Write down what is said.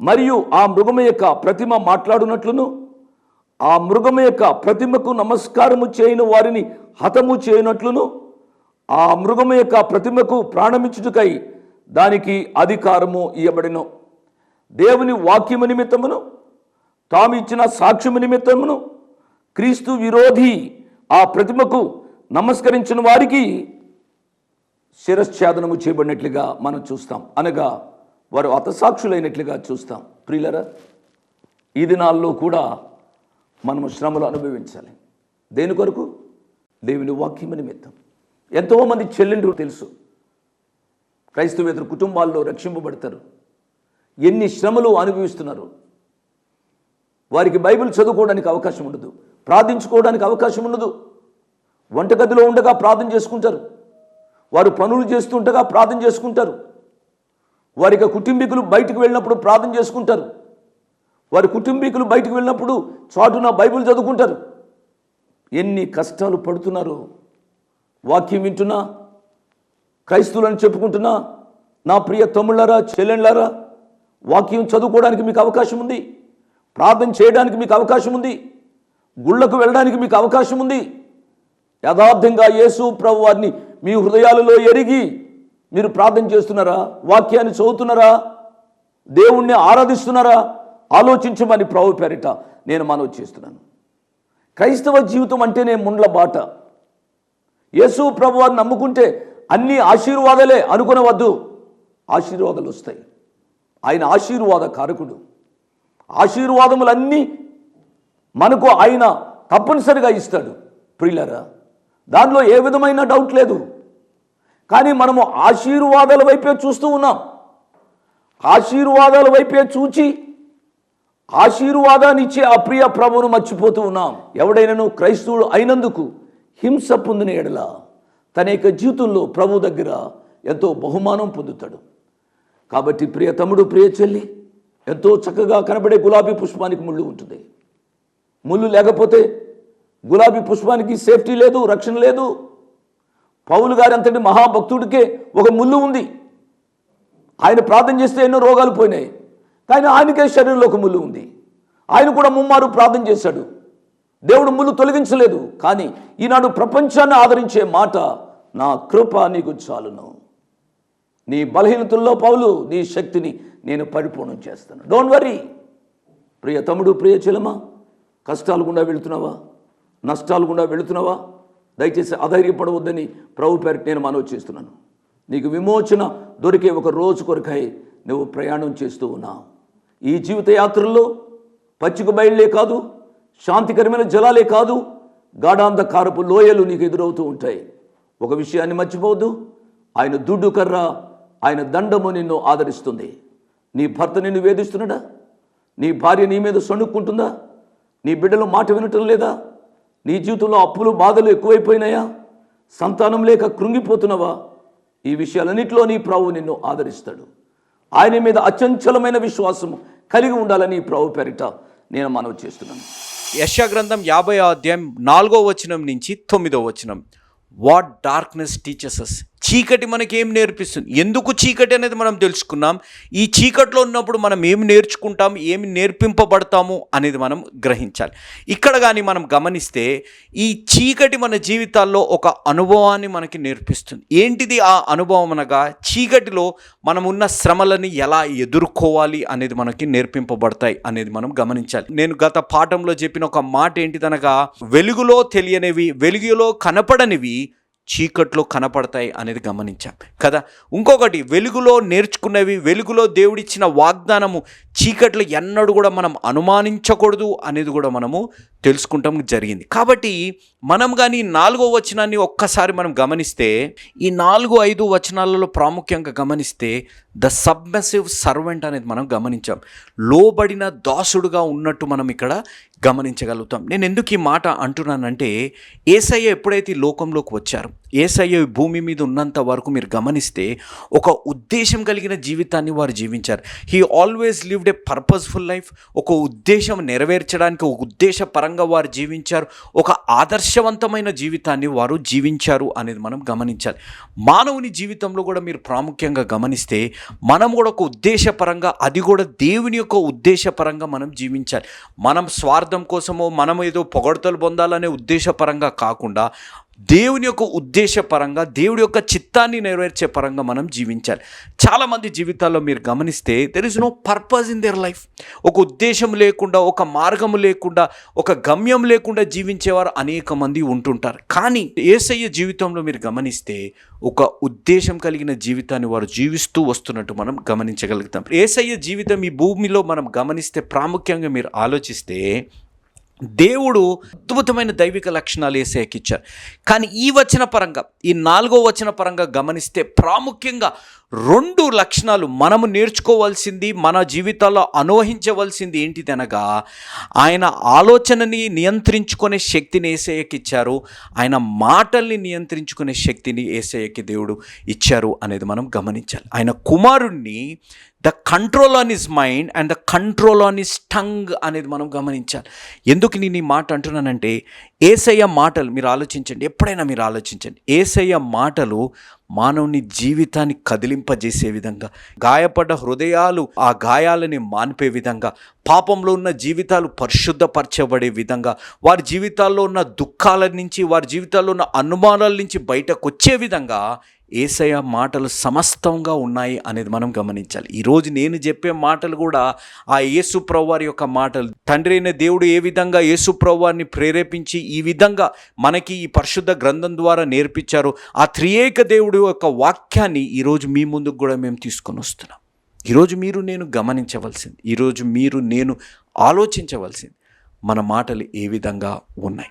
మరియు ఆ మృగము యొక్క ప్రతిమ మాట్లాడునట్లును. ఆ మృగము యొక్క ప్రతిమకు నమస్కారము చేయని వారిని హతము చేయనట్లును. ఆ మృగము యొక్క ప్రతిమకు ప్రాణమించుటకై దానికి అధికారము ఇవ్వబడిను దేవుని వాక్యము నిమిత్తమును తాము ఇచ్చిన సాక్ష్యము నిమిత్తమును క్రీస్తు విరోధి ఆ ప్రతిమకు నమస్కరించిన వారికి శిరశ్ఛేదనము చేయబడినట్లుగా మనం చూస్తాం. అనగా వారు హతసాక్షులైనట్లుగా చూస్తాం. ప్రియులరా ఈ దినాల్లో కూడా మనము శ్రమలు అనుభవించాలి. దేని కొరకు? దేవుని వాక్యం నిమిత్తం. ఎంతోమంది చెల్లెండ్రు తెలుసు. క్రైస్తవేతర కుటుంబాల్లో రక్షింపబడతారు. ఎన్ని శ్రమలు అనుభవిస్తున్నారు. వారికి బైబిల్ చదువుకోవడానికి అవకాశం ఉండదు. ప్రార్థించుకోవడానికి అవకాశం ఉండదు. వంటగదిలో ఉండగా ప్రార్థన చేసుకుంటారు. వారు పనులు చేస్తుండగా ప్రార్థన చేసుకుంటారు. వారి కుటుంబీకులు బయటకు వెళ్ళినప్పుడు ప్రార్థన చేసుకుంటారు. వారి కుటుంబీకులు బయటకు వెళ్ళినప్పుడు చాటున బైబిల్ చదువుకుంటారు. ఎన్ని కష్టాలు పడుతున్నారో. వాక్యం వింటున్నా క్రైస్తువులను చెప్పుకుంటున్నా నా ప్రియ తమ్ముళ్ళారా చెల్లెళ్ళారా వాక్యం చదువుకోవడానికి మీకు అవకాశం ఉంది. ప్రార్థన చేయడానికి మీకు అవకాశం ఉంది. గుళ్ళకు వెళ్ళడానికి మీకు అవకాశం ఉంది. యథార్థంగా యేసు ప్రభు వారిని మీ హృదయాలలో ఎరిగి మీరు ప్రార్థన చేస్తున్నారా? వాక్యాన్ని చదువుతున్నారా? దేవుణ్ణి ఆరాధిస్తున్నారా? ఆలోచించమని ప్రభు పేరిట నేను మనవి చేస్తున్నాను. క్రైస్తవ జీవితం అంటేనే ముండ్ల బాట. యేసు ప్రభు వారిని నమ్ముకుంటే అన్ని ఆశీర్వాదాలే అనుకునవద్దు. ఆశీర్వాదాలు వస్తాయి. ఆయన ఆశీర్వాద కారకుడు. ఆశీర్వాదములన్నీ మనకు ఆయన తప్పనిసరిగా ఇస్తాడు. ప్రియులరా దానిలో ఏ విధమైన డౌట్ లేదు. కానీ మనము ఆశీర్వాదాల వైపే చూస్తూ ఉన్నాం. ఆశీర్వాదాల వైపే చూచి ఆశీర్వాదాన్ని ఇచ్చే అప్రియ ప్రభును ప్రభువును మర్చిపోతూ ఉన్నాం. ఎవడైనాను క్రైస్తవుడు అయినందుకు హింస పొందిన ఎడల తన యొక్క జీవితంలో ప్రభు దగ్గర ఎంతో బహుమానం పొందుతాడు. కాబట్టి ప్రియ తమ్ముడు ప్రియ చెల్లి ఎంతో చక్కగా కనబడే గులాబీ పుష్పానికి ముళ్ళు ఉంటుంది. ముళ్ళు లేకపోతే గులాబీ పుష్పానికి సేఫ్టీ లేదు రక్షణ లేదు. పౌలు గారి అంతటి మహాభక్తుడికే ఒక ముళ్ళు ఉంది. ఆయన ప్రార్థన చేస్తే ఎన్నో రోగాలు పోయినాయి. కానీ ఆయనకే శరీరంలో ఒక ముళ్ళు ఉంది. ఆయన కూడా ముమ్మారు ప్రార్థన చేశాడు. దేవుడు ముళ్ళు తొలగించలేదు. కానీ ఈనాడు ప్రపంచాన్ని ఆదరించే మాట నా కృప నీకు చాలును. నీ బలహీనతల్లో పౌలు నీ శక్తిని నేను పరిపూర్ణం చేస్తాను. డోంట్ వరీ ప్రియ తమ్ముడు ప్రియ చెలమా కష్టాలు గుండా వెళుతున్నావా? నష్టాలు గుండా వెళుతున్నావా? దయచేసి అధైర్యపడవద్దని ప్రభు పేరు నేను మనవి చేస్తున్నాను. నీకు విమోచన దొరికే ఒక రోజు కొరకై నువ్వు ప్రయాణం చేస్తూ ఉన్నావు. ఈ జీవిత యాత్రల్లో పచ్చిక బయళ్ళే కాదు శాంతికరమైన జలాలే కాదు గాఢాంధకారపు లోయలు నీకు ఎదురవుతూ ఉంటాయి. ఒక విషయాన్ని మర్చిపోవద్దు. ఆయన దుడ్డు కర్ర ఆయన దండము నిన్ను ఆదరిస్తుంది. నీ భర్త నిన్ను వేధిస్తున్నాడా? నీ భార్య నీ మీద సణుక్కుంటుందా? నీ బిడ్డలు మాట వినటం లేదా? నీ జీవితంలో అప్పులు బాధలు ఎక్కువైపోయినాయా? సంతానం లేక కృంగిపోతున్నావా? ఈ విషయాలన్నింటిలో నీ ప్రభు నిన్ను ఆదరిస్తాడు. ఆయన మీద అచంచలమైన విశ్వాసం కలిగి ఉండాలని ప్రభు పేరిట నేను మనవి చేస్తున్నాను. యశగ్రంథం యాభై అధ్యాయం నాలుగో వచనం నుంచి తొమ్మిదో వచనం. వాట్ డార్క్నెస్ టీచర్సెస్ చీకటి మనకేం నేర్పిస్తుంది? ఎందుకు చీకటి అనేది మనం తెలుసుకున్నాం? ఈ చీకట్లో ఉన్నప్పుడు మనం ఏమి నేర్చుకుంటాం? ఏమి నేర్పింపబడతాము అనేది మనం గ్రహించాలి. ఇక్కడ కానీ మనం గమనిస్తే ఈ చీకటి మన జీవితాల్లో ఒక అనుభవాన్ని మనకి నేర్పిస్తుంది. ఏంటిది ఆ అనుభవం అనగా చీకటిలో మనం ఉన్న శ్రమలని ఎలా ఎదుర్కోవాలి అనేది మనకి నేర్పింపబడతాయి అనేది మనం గమనించాలి. నేను గత పాఠంలో చెప్పిన ఒక మాట ఏంటిదనగా వెలుగులో తెలియనివి వెలుగులో కనపడనివి చీకట్లో కనపడతాయి అనేది గమనించాం. కదా? ఇంకొకటి వెలుగులో నేర్చుకున్నవి వెలుగులో దేవుడిచ్చిన వాగ్దానము చీకట్లు ఎన్నడూ కూడా మనం అనుమానించకూడదు అనేది కూడా మనము తెలుసుకుంటాం జరిగింది. కాబట్టి మనం కానీ నాలుగో వచనాన్ని ఒక్కసారి మనం గమనిస్తే ఈ నాలుగు ఐదు వచనాలలో ప్రాముఖ్యంగా గమనిస్తే ద సబ్మెసివ్ సర్వెంట్ అనేది మనం గమనించాం. లోబడిన దాసుడుగా ఉన్నట్టు మనం ఇక్కడ గమనించగలుగుతాం. నేను ఎందుకు ఈ మాట అంటున్నానంటే ఏసయ్య ఎప్పుడైతే ఈ లోకంలోకి వచ్చారు ఏసయ్య భూమి మీద ఉన్నంత వరకు మీరు గమనిస్తే ఒక ఉద్దేశం కలిగిన జీవితాన్ని వారు జీవించారు. He always lived a purposeful life ఒక ఉద్దేశం నెరవేర్చడానికి ఒక ఉద్దేశపరంగా వారు జీవించారు. ఒక ఆదర్శవంతమైన జీవితాన్ని వారు జీవించారు అనేది మనం గమనించాలి. మానవుని జీవితంలో కూడా మీరు ప్రాముఖ్యంగా గమనిస్తే మనం కూడా ఒక ఉద్దేశపరంగా అది కూడా దేవుని యొక్క ఉద్దేశపరంగా మనం జీవించాలి. మనం స్వార్థం కోసమో మనం ఏదో పొగడతలు పొందాలనే ఉద్దేశపరంగా కాకుండా దేవుని యొక్క ఉద్దేశపరంగా దేవుడి యొక్క చిత్తాన్ని నెరవేర్చే పరంగా మనం జీవించాలి. చాలామంది జీవితాల్లో మీరు గమనిస్తే there is no purpose in their life ఒక ఉద్దేశం లేకుండా ఒక మార్గం లేకుండా ఒక గమ్యం లేకుండా జీవించేవారు అనేక మంది ఉంటుంటారు. కానీ ఏసయ్య జీవితంలో మీరు గమనిస్తే ఒక ఉద్దేశం కలిగిన జీవితాన్ని వారు జీవిస్తూ వస్తున్నట్టు మనం గమనించగలుగుతాం. ఏసయ్య జీవితం ఈ భూమిలో మనం గమనిస్తే ప్రాముఖ్యంగా మీరు ఆలోచిస్తే దేవుడు అద్భుతమైన దైవిక లక్షణాలు ఏసయ్యకి ఇచ్చారు. కానీ ఈ వచన పరంగా ఈ నాలుగో వచన పరంగా గమనిస్తే ప్రాముఖ్యంగా రెండు లక్షణాలు మనము నేర్చుకోవాల్సింది మన జీవితాల్లో అనువహించవలసింది ఏంటిదనగా ఆయన ఆలోచనని నియంత్రించుకునే శక్తిని ఏసయ్యకి ఇచ్చారు ఆయన మాటల్ని నియంత్రించుకునే శక్తిని ఏసయ్యకి దేవుడు ఇచ్చారు అనేది మనం గమనించాలి. ఆయన కుమారుణ్ణి the control on his mind and the control on his tongue అనేది మనం గమనించాలి. ఎందుకు నేను ఈ మాట అంటున్నానంటే ఏసయ్య మాటలు మీరు ఆలోచించండి ఎప్పుడైనా మీరు ఆలోచించండి. ఏసయ్య మాటలు మానవుని జీవితాన్ని కదిలింపజేసే విధంగా గాయపడ్డ హృదయాలు ఆ గాయాలని మాన్పే విధంగా పాపంలో ఉన్న జీవితాలు పరిశుద్ధపరచబడే విధంగా వారి జీవితాల్లో ఉన్న దుఃఖాల నుంచి వారి జీవితాల్లో ఉన్న అనుమానాల నుంచి బయటకు వచ్చే విధంగా ఏసయ మాటలు సమస్తంగా ఉన్నాయి అనేది మనం గమనించాలి. ఈరోజు నేను చెప్పే మాటలు కూడా ఆ యేసు యొక్క మాటలు. తండ్రి అయిన దేవుడు ఏ విధంగా యేసుప్రవ్వారిని ప్రేరేపించి ఈ విధంగా మనకి ఈ పరిశుద్ధ గ్రంథం ద్వారా నేర్పించారు? ఆ త్రియేక దేవుడు దేవుడు యొక్క వాక్యాన్ని ఈరోజు మీ ముందుకు కూడా మేము తీసుకొని వస్తున్నాం. ఈరోజు మీరు నేను గమనించవలసింది ఈరోజు మీరు నేను ఆలోచించవలసింది మన మాటలు ఏ విధంగా ఉన్నాయి?